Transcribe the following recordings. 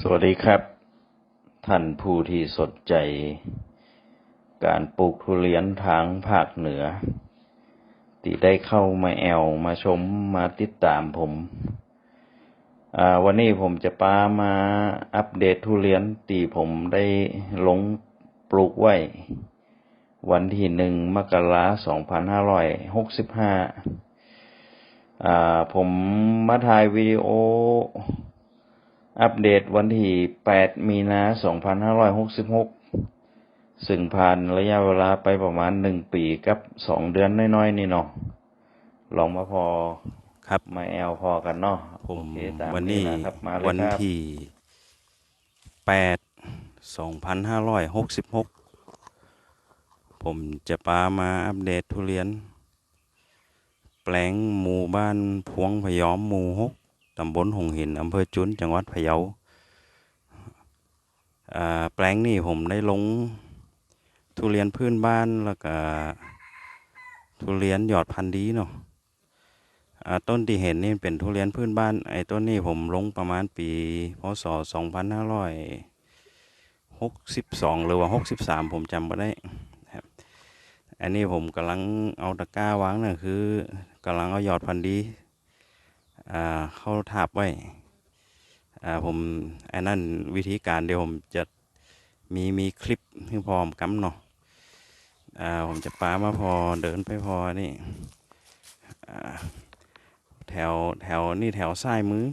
สวัสดีครับ ท่านผู้ที่สนใจ การปลูกทุเรียนทางภาคเหนือ ที่ได้เข้ามาแอลมาชมมาติดตามผม วันนี้ผมจะปามาอัปเดตทุเรียนที่ผมได้ลงปลูกไว้ วันที่หนึ่งมกราสองพันห้าร้อยหกสิบห้าอ่าผมมาถ่ายวิดีโอ อัปเดตวันที่ 8 มีนา 2566 ซึ่งผ่านระยะเวลาไปประมาณ 1 ปีกับ 2 เดือนน้อยๆ นี่เนาะ ลองมาพอครับมาแอลพอกันเนาะผมโอเคตามวันนี้ะครับมาเลยวันครับที่แปดสองพันห้าร้อยหกสิบหกผมจะปามาอัปเดตทุเรียน แปลงหมู่บ้านพวงพยอมหมู่หก ตำบลหงหินอำเภอจุนจังหวัดพะเยาแปลงนี้ผมได้ลงทุเรียนพื้นบ้านแล้วก็ทุเรียนยอดพันธุ์ดีเนาะต้นที่เห็นนี่เป็นทุเรียนพื้นบ้าน ไอ้ต้นนี้ผมลงประมาณปี พศ 2562 หรือว่า 63 ผมจำไม่ได้ครับอันนี้ผมกำลังเอาตะกร้าวางน่ะคือกำลังเอายอดพันธุ์ดี เขาทาบไว้ผมอันนั้นวิธีการเดี๋ยวผมจะมีมีคลิปให้พร้อมกำเนาะอ่าผมจะปามาพอเดินไปพอนี่แถวแถวนี่แถวซ้ายมือ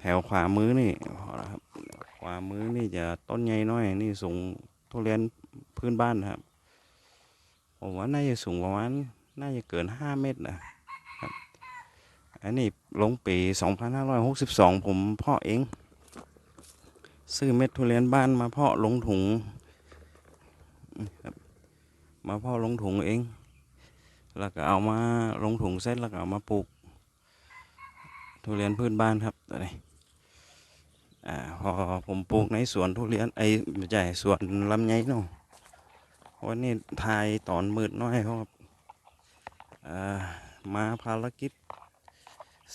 แถวขวามือนี่พอแล้วครับขวามือนี่จะต้นใหญ่น้อยนี่สูงทุเรียนพื้นบ้านนะครับผมว่าน่าจะสูงประมาณน่าจะเกินห้าเมตรนะ อันนี้ลงปี2562 ผมเพาะเอง ซื้อเม็ดทุเรียนบ้านมาเพาะลงถุง มาเพาะลงถุงเอง แล้วก็เอามาลงถุงเสร็จแล้วก็เอามาปลูก ทุเรียนพื้นบ้านครับตัวนี้อ่าพอผมปลูกในสวนทุเรียนไอ้ไม่ใช่สวนลำไยเนาะวันนี้ทายตอนมืดน้อยเพราะว่าอ่ามาภารกิจ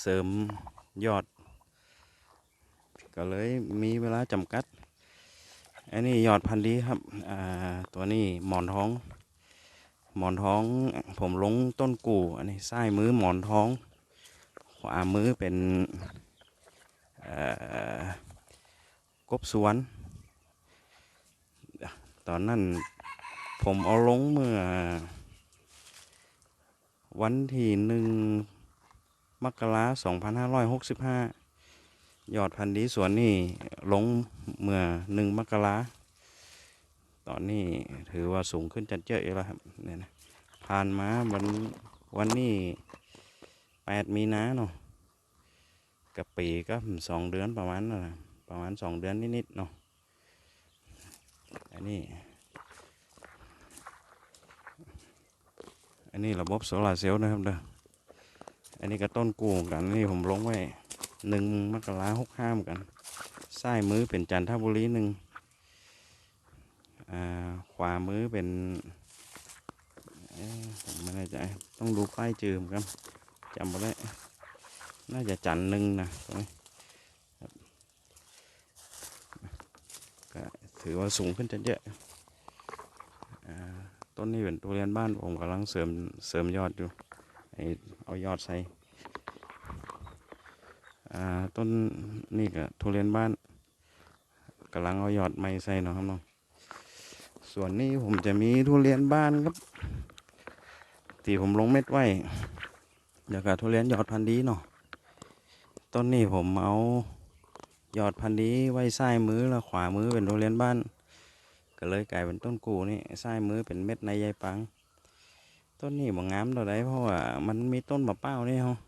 เสริมยอด ก็เลยมีเวลาจำกัด อันนี้ยอดพันธุ์ดีครับ ตัวนี้หมอนท้อง หมอนท้องผมลงต้นกู่ อันนี้ซ้ายมือหมอนท้อง ขวามือเป็นกบสวน ตอนนั้นผมเอาลงเมื่อวันที่หนึ่ง มกราสองพันห้าร้อยหกสิบห้ายอดพันธุ์ดีสวนนี่ลงเมื่อหนึ่งมกราตอนนี้ถือว่าสูงขึ้นจัดเจอะอยู่แล้วครับเนี่ยนะผ่านมาวันวันนี้แปดมีนาเนาะกับปีก็สองเดือนประมาณนะประมาณสองเดือนนิดๆเนาะอันนี้ อันนี้ระบบโซลาเซลล์นะครับเด้อ นนี้ก็ต้นกูเหมือนกันนี่ผมลงไว้หนึ่งมกราหกห้าเหมือนกันซ้มือเป็นจันทบุรีหนึ่งขวามือเป็นผมไม่แน่ใจต้องดูป้ายจืมอนกันจำไม่ได้น่าจะจันทร์หนึ่งนะตรงนี้ก็ถือว่าสูงขึ้นจะเยอะต้นนี้เป็นทุเรียนบ้านผมกำลังเสริมเสริมยอดอยู่เอายอดใส่ อ่าต้นนี่ก็ทุเรียนบ้านกำลังเอายอดไม้ใส่เนาะครับเนาะส่วนนี้ผมจะมีทุเรียนบ้านครับที่ผมลงเม็ดไว้เดี๋ยวกับทุเรียนยอดพันธุ์ดีเนาะต้นนี้ผมเอายอดพันธุ์ดีไว้ซ้ายมือแล้วขวามือเป็นทุเรียนบ้าน ก็เลยกลายเป็นต้นกูนี่ซ้ายมือเป็นเม็ดในใยปัง ต้นนี้บ่งามตัวใดเพราะว่ามันมีต้นมะเป้านี่เฮาอ่า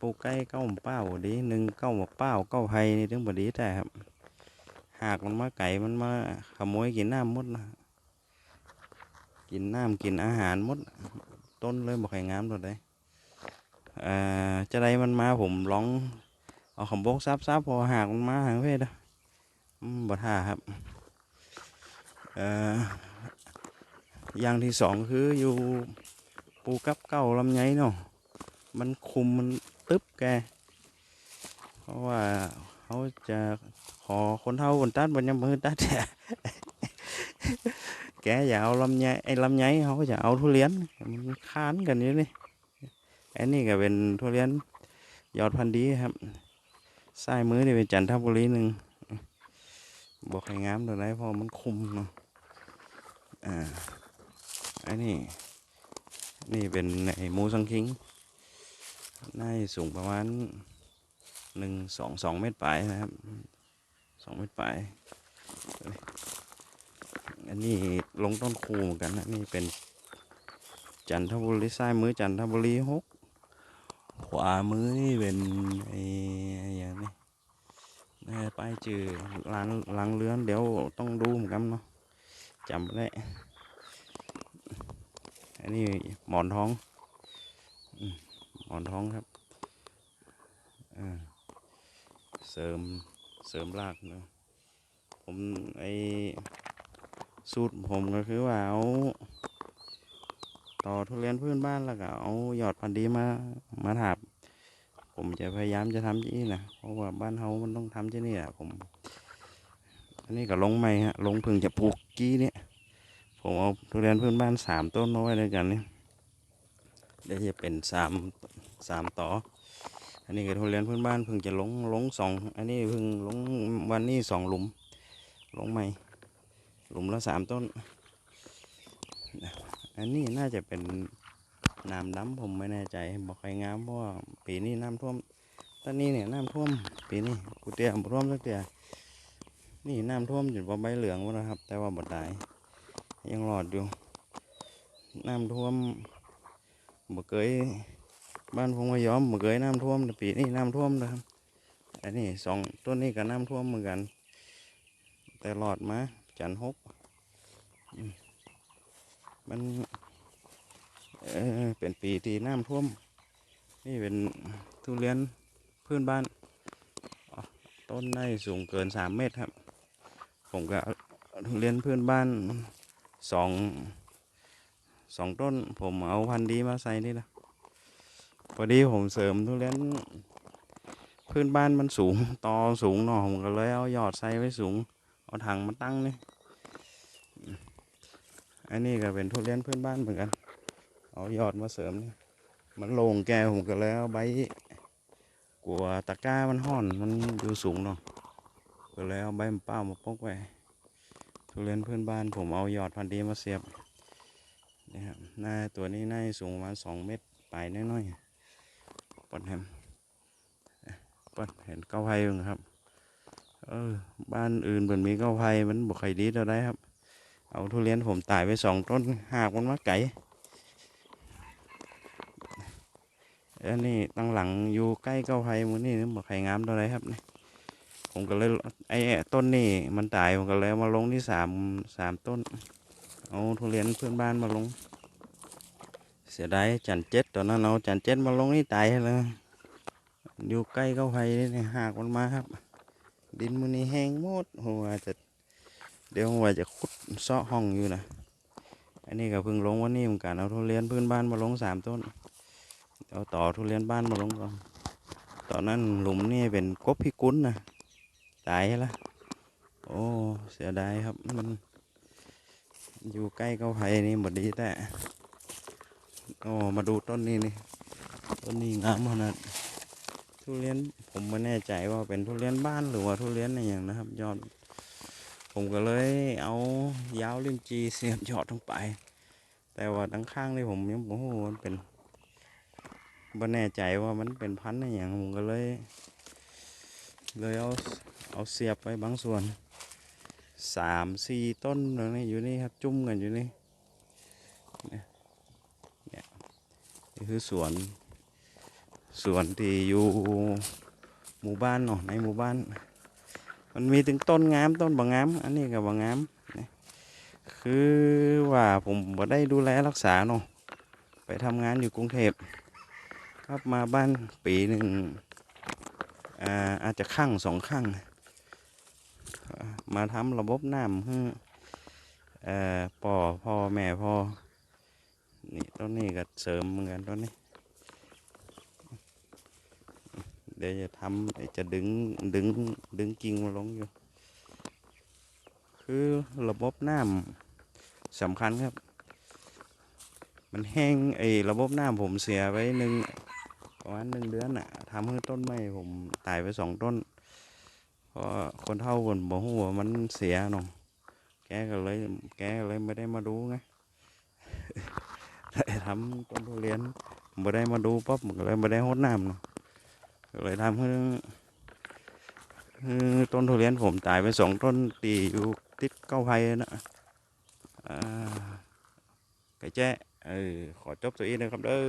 ปลูกใกล้เก้ามะเป้าดีหนึ่งเก้ามะเป้าเก้าไผ่นี่ถึงบดีแต่ครับ หากมันมาไก่มันมาขโมยกินน้ำมดนะกินน้ำกินอาหารมด ต้นเลยบอกให้งามตัวใดเอ่อจะได้มันมาผมลอง เอาขำบกซับซับพอหากมันมาหางเพศอะอืมบ่ท่าครับเอ่ออย่างที่สองคืออยู่ปูกับเก้าลำไยเนาะ มันคุมมันตึ๊บแก เพราะว่าเขาจะขอคนเท่าคนตัดบนยำมือตัดแกอย่าเอาลำไยไอ้ลำไยเขาก็จะเอาทุเรียนมันค้านกันอยู่นี่อันนี้ก็เป็นทุเรียนยอดพันธุ์ดีครับซ้ายมือนี่เป็นจันทบุรีหนึ่งบอกให้งามตัวไหนเพราะมันคุมเนาะอ่าอันนี้นี่เป็นไอ้มูสังคิง น่าจะสูงประมาณหนึ่งสองสองเมตรปลายนะครับสองเมตรปลายอันนี้ลงต้นคูเหมือนกันนะนี่เป็นจันทบุรีซ้ายมือจันทบุรีหกขวามือนี่เป็นไอ้ไอ้อย่างนี้น่าจะป้ายจือร้านล้างเรือนเดี๋ยวต้องดูเหมือนกันเนาะจำไม่ได้อันนี้หมอนท้อง หมอนท้องครับเสริมเสริมรากเนาะผมไอสูตรผมก็คือว่าเอาต่อทุเรียนพื้นบ้านแล้วก็เอายอดพันธุ์ดีมามาถาบผมจะพยายามจะทำที่นี่นะเพราะว่าบ้านเฮามันต้องทำที่นี่แหละผม อันนี้ก็ลงใหม่ฮะลงพึ่งจะปลูกกี้เนี่ยผมเอาทุเรียนพื้นบ้านสามต้นเอาไว้ด้วยกันเนี่ย วจะเป็นสามสามต่อ อันนี้ก็ทุเรียนพื้นบ้านเพิ่งจะลงลงสองอันนี้เพิ่งลงวันนี้สองหลุม ลงใหม่ หลุมละสามต้น อันนี้น่าจะเป็นน้ำดำผมไม่แน่ใจบอกใครงามเพราะว่าปีนี้น้ำท่วมตอนนี้เนี่ยน้ำท่วมปีนี้กูเตี้ยบ่ท่วมสักเตี้ยนี่น้ำท่วมจนว่าใบเหลืองหมดแล้วครับ แต่ว่าบ่ได้ยังรอดอยู่ น้ำท่วม บ่เคยบ้านผมก็ยอมบ่เคยน้ำท่วมปีนี้น้ำท่วมนะครับอันนี้สองต้นนี้ก็น้ำท่วมเหมือนกัน แต่รอดมาจันหกมันเออเป็นปีที่น้ำท่วม นี่เป็นทุเรียนพื้นบ้านต้นได้สูงเกินสามเมตรครับ ผมก็ทุเรียนพื้นบ้านสอง สองต้น ผมเอาพันธุ์ดีมาใส่นี่นะพอดีผมเสริมทุเรียนพื้นบ้านมันสูงตอสูงเนาะผมก็เลยเอายอดใส่ไว้สูง เอาถังมาตั้งนี่อันนี้ก็เป็นทุเรียนพื้นบ้านเหมือนกัน เอายอดมาเสริมนี่มันโล่งแกผมก็เลยเอาใบกลัวตะกร้ามันห่อนมันอยู่สูงเนาะก็เลยเอาใบมะเป้ามาปกไว้ทุเรียนเพื่อนบ้านผมเอายอดพันธุ์ดีมาเสียบ นี่ครับหน้าตัวนี้น่าสูงประมาณสองเมตรปลายน้อยๆปดแฮมปดเห็นเก้าไผ่อยู่ครับเออบ้านอื่นเปิ่นมีเก้าไผ่มันบอกใครดีเท่าไรครับ เอาทุเรียนผมตายไปสองต้นหากมันมาไก่อันนี้ตั้งหลังอยู่ใกล้เก้าไผ่มือนี่บอกใครงามเท่าไรครับนี่ผมก็เลยไอ้ต้นนี่มันตายผมก็เลยมาลงที่สามสามต้น เอาทุเรียนเพื่อนบ้านมาลง เสียดายจันเจ็ดตอนนั้นเอาจันเจ็ดมาลงนี่ตายเลยอยู่ใกล้เข้าไฟนี่หากมันมาครับ ดินมันนี่แห้งหมดหัวจะเดี๋ยวหัวจะขุดเซาะห้องอยู่นะอันนี้ก็เพิ่งลงวันนี้เหมือนกันเอาทุเรียนเพื่อนบ้านมาลงสามต้นเอาต่อทุเรียนบ้านมาลงก่อนตอนนั้นหลุมนี่เป็นกบพิกุลนะตายแล้วโอ้เสียดายครับมัน อยู่ใกล้เก้าไผ่นี่หมดดีแต่โอ้มาดูต้นนี้นี่ต้นนี้งามขนาดทุเรียนผมไม่แน่ใจว่าเป็นทุเรียนบ้านหรือว่าทุเรียนอะไรอย่างนะครับ ยอด ผมก็เลยเอายาวลิ้นจีเสียบยอดลงไป แต่ว่าด้านข้างนี่ผมยังโอ้โหมันเป็นไม่แน่ใจว่ามันเป็นพันธุ์อะไรอย่างผมก็เลย เลยเอาเอาเสียบไปบางส่วน สามสี่ต้นตรงนี้อยู่นี่ครับ จุ่มกันอยู่นี่เนี่ยเนี่ยคือสวนสวนที่อยู่หมู่บ้านเนาะในหมู่บ้าน มันมีถึงต้นงามต้นบางงาม อันนี้กับบางงามนี่คือว่าผมบ่ได้ดูแลรักษาเนาะไปทำงานอยู่กรุงเทพครับมาบ้านปีหนึ่งอ่าอาจจะข้างสองข้าง มาทำระบบน้ำให้เอ่อป่อพ่อแม่พ่อนี่ต้นนี้ก็เสริมเหมือนกันต้นนี้เดี๋ยวจะทำจะดึงดึงดึงกิ่งมาลงอยู่ คือระบบน้ำสำคัญครับ มันแห้งไอ้ระบบน้ำผมเสียไว้หนึ่งประมาณหนึ่งเดือนอะทำให้ต้นไม้ผมตายไปสองต้น เพราะคนเท่าคนบอกว่ามันเสียเนาะแกก็เลยแกก็เลยไม่ได้มาดูไงได้ทำต้นทุเรียนไม่ได้มาดูปั๊บมันก็เลยไม่ได้หดน้ำเนาะเลยทำให้ต้นทุเรียนผมตายไปสองต้นตีอยู่ติดเก้าไผ่นะอ่าไก่แจ้เออขอจบตัวนี้นะครับเด้อ